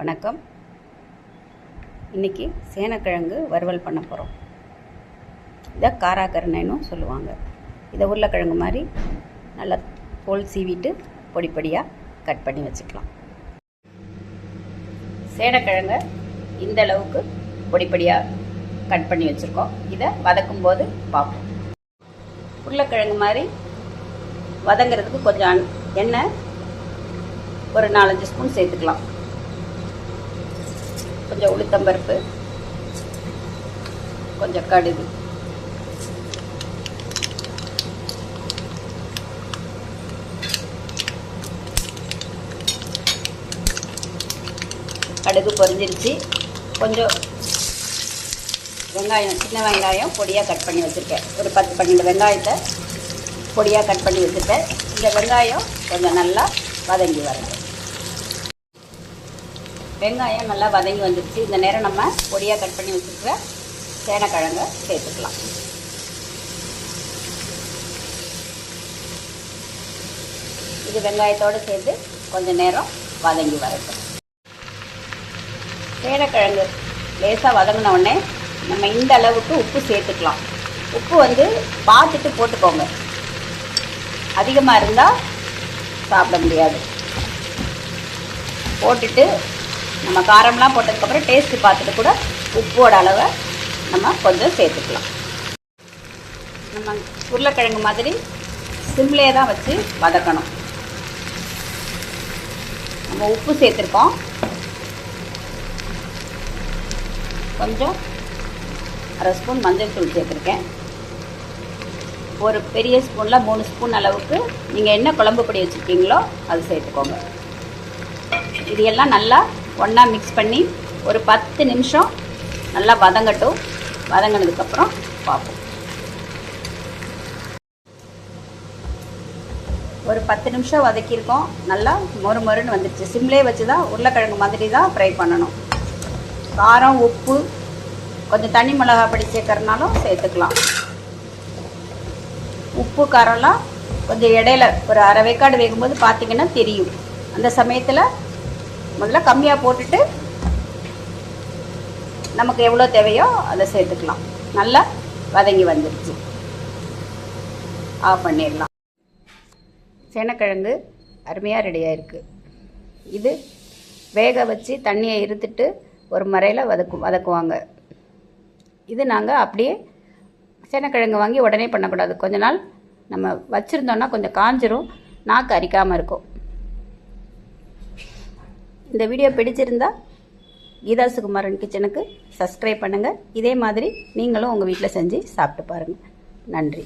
வணக்கம். இன்றைக்கி சேனக்கிழங்கு வறுவல் பண்ண போகிறோம் இதை காராக்கருணைன்னு சொல்லுவாங்க. இதை உருளைக்கிழங்கு மாதிரி நல்லா தோல் சீவிட்டு பொடி பொடியாக கட் பண்ணி வச்சுக்கலாம். சேனக்கிழங்க இந்த அளவுக்கு பொடி பொடியாக கட் பண்ணி வச்சுருக்கோம். இதை வதக்கும் போது பார்ப்போம். உருளைக்கிழங்கு மாதிரி வதங்கிறதுக்கு கொஞ்சம் எண்ணெய் ஒரு நாலஞ்சு ஸ்பூன் சேர்த்துக்கலாம். கொஞ்சம் உளுத்தம்பருப்பு கொஞ்சம் கடுகு. கடுகு பொரிஞ்சிருச்சு. கொஞ்சம் வெங்காயம் சின்ன வெங்காயம் பொடியாக கட் பண்ணி வச்சுருக்கேன். ஒரு பத்து பன்னெண்டு வெங்காயத்தை பொடியாக கட் பண்ணி வச்சுருக்கேன். இந்த வெங்காயம் கொஞ்சம் நல்லா வதங்கி வரணும் வெங்காயம் நல்லா வதங்கி வந்துருச்சு. இந்த நேரம் நம்ம பொடியாக கட் பண்ணி வச்சுருக்கிற சேனக்கிழங்க சேர்த்துக்கலாம். இது வெங்காயத்தோடு சேர்த்து கொஞ்சம் நேரம் வதங்கி வரட்டும். சேனக்கிழங்கு லேசாக வதங்கின உடனே நம்ம இந்த அளவுக்கு உப்பு சேர்த்துக்கலாம். உப்பு வந்து பார்த்துட்டு போட்டுக்கோங்க. அதிகமாக இருந்தால் சாப்பிட முடியாது. போட்டுட்டு நம்ம காரம்லாம் போட்டதுக்கப்புறம் டேஸ்ட்டு பார்த்துட்டு கூட உப்போட அளவை நம்ம கொஞ்சம் சேர்த்துக்கலாம். நம்ம உருளைக்கிழங்கு மாதிரி சிம்லே தான் வச்சு வதக்கணும். நம்ம உப்பு சேர்த்துருக்கோம். கொஞ்சம் அரை ஸ்பூன் மஞ்சள் தூள் சேர்த்துருக்கேன். ஒரு பெரிய ஸ்பூனில் மூணு ஸ்பூன் அளவுக்கு நீங்கள் என்ன குழம்பு பொடி வச்சுருக்கீங்களோ அது சேர்த்துக்கோங்க. இது எல்லாம் நல்லா ஒன்றா மிக்ஸ் பண்ணி ஒரு பத்து நிமிஷம் நல்லா வதங்கட்டும். வதங்கினதுக்கப்புறம் பார்ப்போம். ஒரு பத்து நிமிஷம் வதக்கியிருக்கோம். நல்லா மொறு மொறுன்னு வந்துடுச்சு. சிம்லே வச்சு தான் உருளைக்கிழங்கு மாதிரி தான் ஃப்ரை பண்ணணும். காரம் உப்பு கொஞ்சம் தனி மிளகா பொடி சேர்க்கறனாலும் சேர்த்துக்கலாம். உப்பு காரம்லாம் கொஞ்சம் இடையில ஒரு அரை வேக்காடு வேகும்போது பார்த்தீங்கன்னா தெரியும். அந்த சமயத்தில் முதல்ல கம்மியாக போட்டுட்டு நமக்கு எவ்வளோ தேவையோ அதை சேர்த்துக்கலாம். நல்லா வதங்கி வந்துடுச்சு ஆஃப் பண்ணிடலாம். சேனக்கிழங்கு அருமையாக ரெடியாக இருக்குது இது வேக வச்சு தண்ணியை இருத்துட்டு ஒரு முறையில் வதக்கு வதக்குவாங்க. இது நாங்கள் அப்படியே சேனக்கிழங்கு வாங்கி உடனே பண்ணக்கூடாது. கொஞ்ச நாள் நம்ம வச்சுருந்தோன்னா கொஞ்சம் காஞ்சிரும் நாக்கு அரிக்காமல் இருக்கும். இந்த வீடியோ பிடிச்சிருந்தா கீதா சுகுமாரன் கிச்சனுக்கு சப்ஸ்கிரைப் பண்ணுங்கள் இதே மாதிரி நீங்களும் உங்கள் வீட்டில் செஞ்சு சாப்பிட்டு பாருங்கள் நன்றி.